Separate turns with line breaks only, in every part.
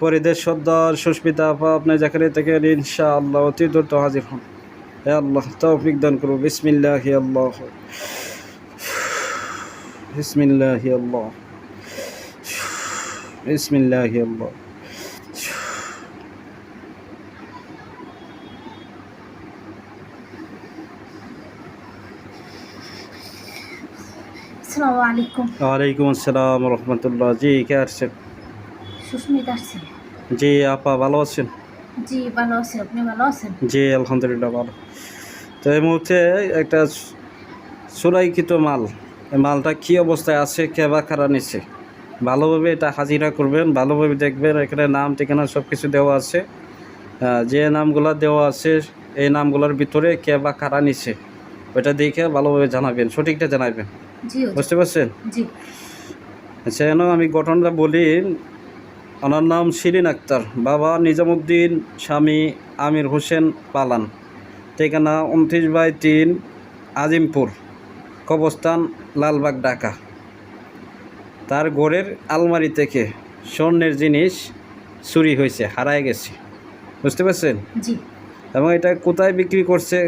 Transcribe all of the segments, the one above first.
পরিদের সর্দার সুস্মিতা আপা আপনার যেখানে থেকে ইনশাআল্লাহ অতি দ্রুত হাজির হন। হে আল্লাহ তৌফিক দান করুন। বিসমিল্লাহ আল্লাহ। বিসমিল্লাহ আল্লাহ। বিসমিল্লাহ আল্লাহ।
আসসালামু আলাইকুম।
ওয়ালাইকুম আসসালাম রহমতুল্লাহ। জি কে আসছেন?
সুস্মিতা আসছি
জি আপা ভালো আছেন?
জি ভালো আছি। আপনি ভালো আছেন?
জি আলহামদুলিল্লাহ ভালো। তো এই মুহূর্তে একটা সুরাইকৃত মাল। এই মালটা কী অবস্থায় আছে কে বা কারা নিচ্ছে ভালোভাবে এটা হাজিরা করবেন ভালোভাবে দেখবেন এখানে নাম ঠিকানা সব কিছু দেওয়া আছে। যে নামগুলো দেওয়া আছে এই নামগুলোর ভিতরে কে বা কারা নিচ্ছে ওইটা দেখে ভালোভাবে জানাবেন সঠিকটা জানাবেন। বুঝতে পারছেন? আচ্ছা আমি ঘটনাটা বলি ওনার নাম শিরিন আক্তার। বাবা নিজামুদ্দিন স্বামী আমির হোসেন পালান। ঠিকানা উনত্রিশ বাই তিন আজিমপুর কবস্থান লালবাগ ঢাকা। তার ঘরের আলমারি থেকে স্বর্ণের জিনিস চুরি হয়েছে হারায় গেছে। বুঝতে পারছেন?
জি।
এবং এটা কোথায় বিক্রি করছে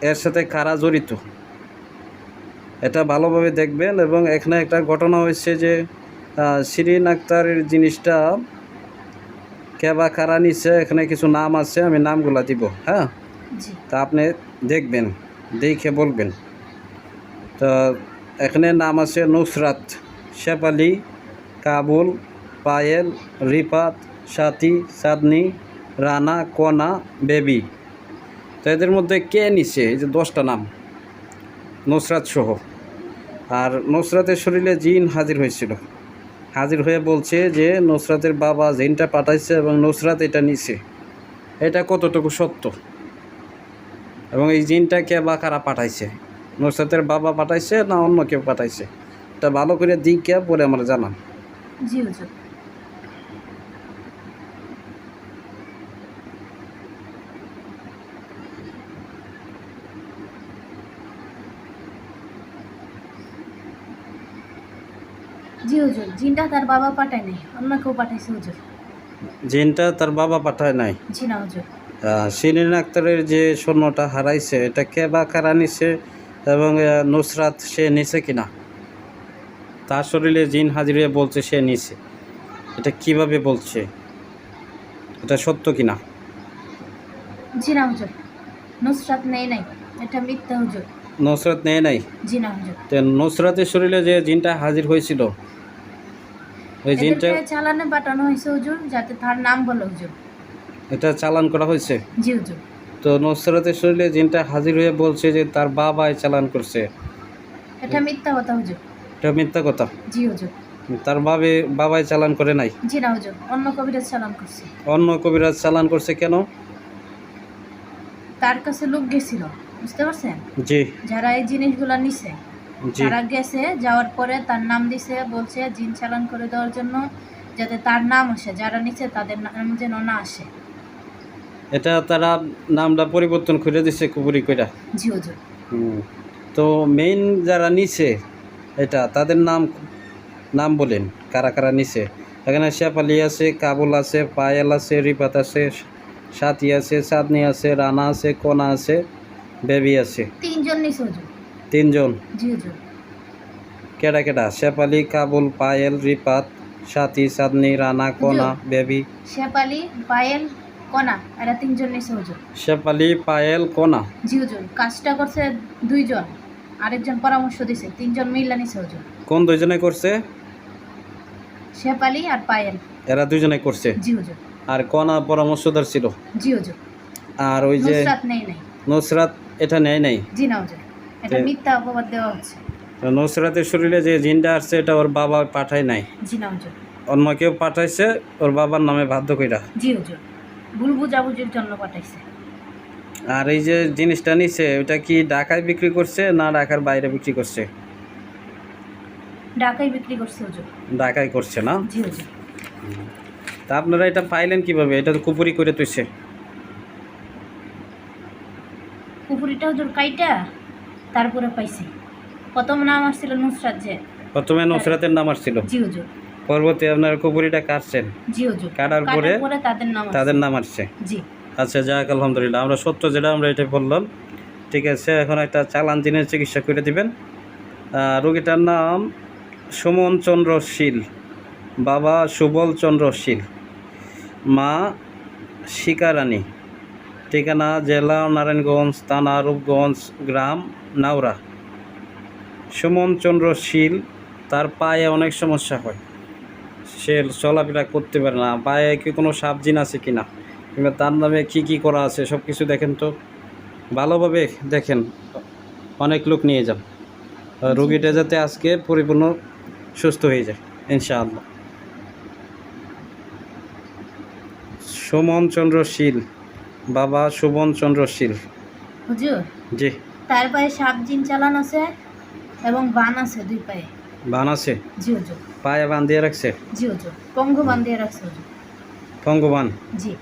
এর সাথে কারা জড়িত? এটা ভালোভাবে দেখবেন এবং এখানে একটা ঘটনা হয়েছে যে শিরিন আক্তারের জিনিসটা কে বা কারা নিচ্ছে এখানে কিছু নাম আছে আমি নামগুলা দিব হ্যাঁ? তা আপনি দেখবেন দেখে বলবেন। তো এখানে নাম আছে নুসরাত শেপালি কাবুল পায়েল রিফাত সাথী চাঁদনি রানা কনা বেবি। তো এদের মধ্যে কে নিছে? এই যে দশটা নাম নুসরাত সহ। আর নুসরাতের শরীরে জিন হাজির হয়েছিল। হাজির হয়ে বলছে যে নুসরাতের বাবা জেনটা পাঠাইছে এবং নুসরাত এটা নিছে। এটা কতটুকু সত্য? এবং এই জিনটা কে বা কারা পাঠাইছে? নুসরাতের বাবা পাঠাইছে না অন্য কেউ পাঠাইছে? এটা ভালো করে দিকে পরে আমরা জানান
জি জি হুজুর জিনটা তার বাবা পাঠায় নাই অন্য কেউ পাঠাইছে হুজুর
জিনটা তার বাবা পাঠায় নাই?
জি না হুজুর
শিরিন আক্তারের যে স্বর্ণটা হারাইছে এটা কে বা কারা নিছে এবং নুসরাত সে নিছে কিনা? তার শরীরে জিন হাজির বলছে সে নিছে। এটা কীভাবে বলছে? এটা সত্য কিনা?
জি না হুজুর নুসরাত নেই নাই এটা মিথ্যা হুজুর
নুসরাত নেয় নাই?
জি না হুজুর
তো নুসরাতের শরীরে যে জিনটা হাজির হয়েছিল ওই
চালানে পাঠানো হয়েছে হুজুর যাতে তার নাম বলো হুজুর।
এটা চালান করা হয়েছে?
জি হুজুর।
তো নুসরাতের শরীরে জিনটা হাজির হয়ে বলছে যে তার বাবাই চালান করছে।
এটা মিথ্যা কথা হুজুর।
এটা মিথ্যা কথা?
জি হুজুর।
তার বাবে বাবাই চালান করে নাই?
জি না হুজুর। অন্য কবিরাজ চালান করছে।
অন্য কবিরাজ চালান করছে কেন?
তার কাছে লোক গেছিল বুঝতে পারছেন?
জি।
যারা এই জিনিসগুলো নিছে তারা গেছে যাওয়ার পরে তার নাম দিছে বলছে জিন চালান করে দেওয়ার জন্য যাতে তার নাম আসে যারা নিছে তাদের নাম যেন না আসে।
এটা তারা নামটা পরিবর্তন করে দিছে কুবুরি কইরা।
জি হুজুর।
হুম। তো মেইন যারা নিছে এটা তাদের নাম নাম বলেন কারা কারা নিছে? এখানে শেফালি আছে কাবুল আছে পায়েল আছে রিপাত আছে সাথী আছে চাঁদনি আছে রানা আছে কোনা আছে বেবি আছে।
তিনজন নিছে হুজুর।
তিনজন? কেডা কেডা? শেফালি কাবুল পায়েল রিপাত সাথী চাঁদনি রানা কোনা বেবি।
শেপালি পায়েল কনা এরা তিনজন নিছে হুজুর
শেফালি পায়েল কোনা?
জি হুজুর কাজটা করছে দুইজন। আরেকজন পরামর্শ দিছে তিনজন মিল্লা নিছে হুজুর
কোন দুইজনে করছে?
শেপালি আর পায়েল।
এরা দুইজনে করছে?
জি হুজুর
আর কোনা পরামর্শদার ছিল?
জি হুজুর
আর ওই যে
নুসরাত নেই নাই।
নুসরাত এটা নেয় নাই?
জি না হুজুর এটা মিথ্যা অপবাদ দেওয়া হচ্ছে।
তো নুসরাতের শরীরে যে জিনটা আসছে এটা ওর বাবা পাঠায় নাই।
জি না হুজুর।
অন্য কেউ পাঠাইছে ওর বাবার নামে বাধ্য কইরা।
জি হুজুর। ভুল বুঝাবুঝির জন্য পাঠাইছে।
আর এই যে জিনিসটা নিছে ওটা কি ঢাকায় বিক্রি করছে না ঢাকার বাইরে বিক্রি করছে?
ঢাকায় বিক্রি করছে হুজুর।
ঢাকায় করছে না?
জি হুজুর।
তা আপনারা এটা পাইলেন কীভাবে? এটা তো কুপুরি করে তুইছে।
পুকুরিটা হুজুর কাইটা? তারপরে পাইছি। প্রথম নাম আসছিল নুসরাত যে।
প্রথমে নুসরাতের নাম আসছিল?
জি হুজুর।
পরবর্তী আপনার কুপুরিটা কাটছেন?
জি হুজুর।
কাটার পরে
তাদের নাম।
তাদের নাম আসছে?
জি।
আচ্ছা যাক আলহামদুলিল্লাহ। আমরা সত্য যেটা আমরা এটা বললাম। ঠিক আছে এখন একটা চালান দিনের চিকিৎসা করে দিবেন। রোগীটার নাম সুমন চন্দ্র শীল। বাবা সুবল চন্দ্র শীল। মা শিকারানী ঠিকানা জেলা নারায়ণগঞ্জ থানা রূপগঞ্জ গ্রাম নাওরা। সুমন চন্দ্র শীল তার পায়ে অনেক সমস্যা হয়। সে চলাফেরা করতে পারে না। পায়ে কি কোনো সাবজিন আছে কি না? কিংবা তার নামে কি কি করা আছে সব কিছু দেখেন তো। ভালোভাবে দেখেন। অনেক লোক নিয়ে যান। রুগীটা যাতে আজকে পরিপূর্ণ সুস্থ হয়ে যায় ইনশাআল্লাহ। সুমন চন্দ্র শীল। বাবা সুমন চন্দ্র শীল।
হুজুর?
জি।
তার পায়ে সাপ জিন চালান আছে এবং বান আছে দুই পায়ে।
বান আছে?
জি হুজুর।
পায়ে বান দিয়ে রাখছে?
জি হুজুর। পঙ্গু বান দিয়ে রাখছে হুজুর।
পঙ্গবান
জি।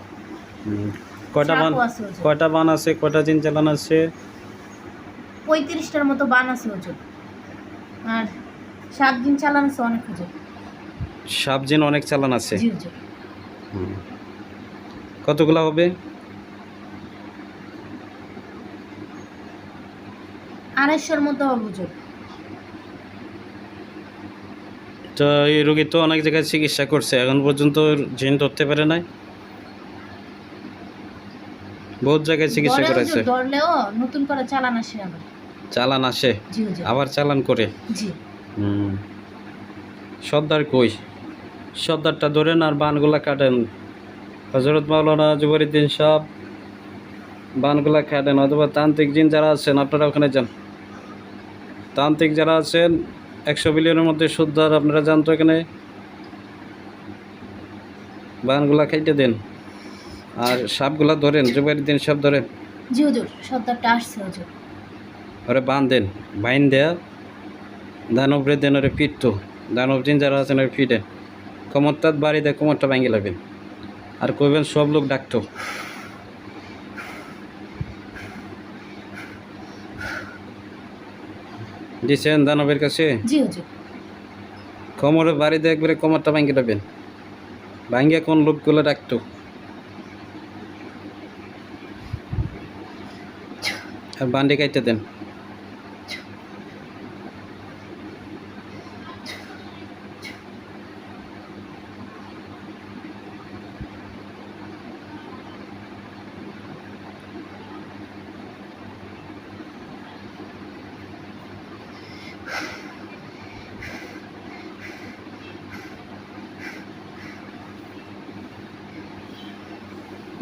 কয়টা বান? কয়টা বান আছে? কয়টা জিন চালান আছে?
পঁয়ত্রিশটার মতো বান আছে হুজুর। আর সাপ জিন চালান আছে অনেক হুজুর।
সাব জিন অনেক চালান আছে?
জি হুজুর।
কতগুলো হবে?
আড়াইশোর মতো হবে হুজুর
তো এই রোগী তো অনেক জায়গায় চিকিৎসা করছে এখন পর্যন্ত জিন ধরতে পারে নাই। বহুত জায়গায় চিকিৎসা করেছে।
ধরলেও নতুন করে চালান আসে আবার।
চালান আসে? আবার চালান করে?
জি।
হুম। সর্দার কই? সর্দারটা ধরেন আর বানগুলা কাটেন। হজরত মাওলানা জুবরুদ্দিন সাহ বানগুলা কাটেন অথবা তান্ত্রিক জিন যারা আছেন আপনারা ওখানে যান। তান্ত্রিক যারা আছেন একশো বিলিয়নের মধ্যে সুদ্ধার আপনারা যান তো এখানে? বানগুলা খাইতে দেন। আর সাপগুলা ধরেন জুবরুদ্দিন সাপ ধরেন।
জি হুজুর সত্তরটা আসছে হুজুর।
ওরে বান দেন বাইন দেয়া দানবরে দেন ওরে পিটতো। দানব জিন যারা আছেন ওরে পিটে। কোমরটা বাড়ি দেয় কোমরটা ভাঙে লাগবেন আর কইবেন সব লোক ডাকতো। দিছেন দানবের কাছে?
জি হুজুর।
কোমরে বাড়ি দিয়ে একবারে কোমরটা ভাঙে দেবেন। ভাঙ্গে কোন লোকগুলো ডাকতো? আর বান্ডি কাইতে দেন।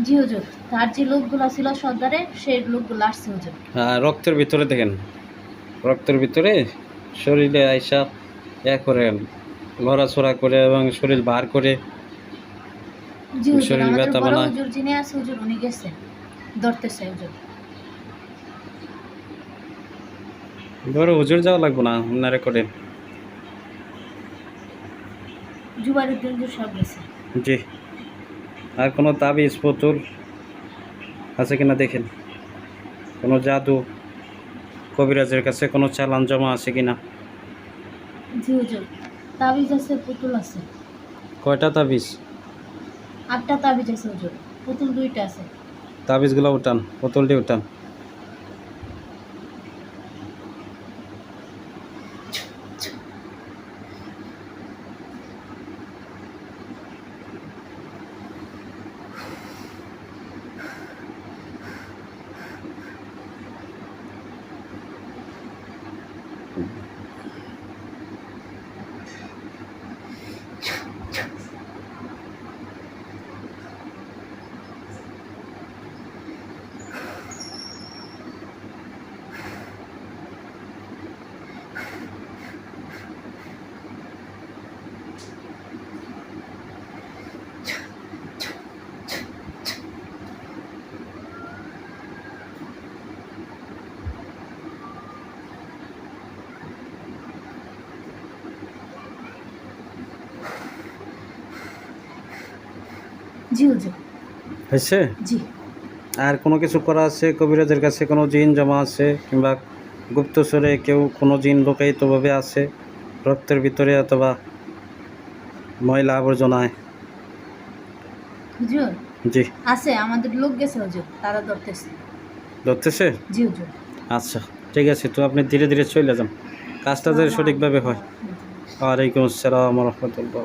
জি হুজুর। তার যে লোকগুলো ছিল সর্দারে সেই লোকগুলো আসছে হুজুর।
আর রক্তের ভিতরে দেখেন। রক্তের ভিতরে শরীরে আইসা ইয়া করে লড়াচড়া করে এবং শরীর বার করে।
জি হুজুর
শরীর
আমাদের
ব্যথা
বড়
বানায়।
হুজুর যিনি আছে হুজুর উনি গেছে। ধরতেছে হুজুর।
ধরো হুজুর যাওয়া লাগবো না আপনারা করেন
জুবারুদ্দিন হুজুর সব গেছে।
জি। আর কোনো তাবিজ পুতুল আছে কিনা দেখেন। কোনো জাদু কবিরাজের কাছে কোনো চালান জমা আছে কিনা?
জি হুজুর তাবিজ আছে পুতুল আছে।
কয়টা তাবিজ?
আটটা তাবিজ আছে হুজুর। পুতুল দুইটা আছে।
তাবিজগুলো উঠান পুতুলটি উঠান।
জি
হয়েছে?
জি।
আর কোনো কিছু করা আছে? কবিরাজের কাছে কোনো জিন জমা আছে? কিংবা গুপ্তচরে কেউ কোনো জিন লোকায়িতভাবে আছে? রক্তের ভিতরে অথবা ময়লা আবর্জনায়?
হুজুর?
জি।
আছে আমাদের লোক গেছে হুজুর তারা ধরতেছে।
ধরতেছে?
জি হুজুর।
আচ্ছা ঠিক আছে তো আপনি ধীরে ধীরে চলে যান। কাজটা যাতে সঠিকভাবে হয়। ওয়ালাইকুম আসসালাম রহমতুল্লাহ।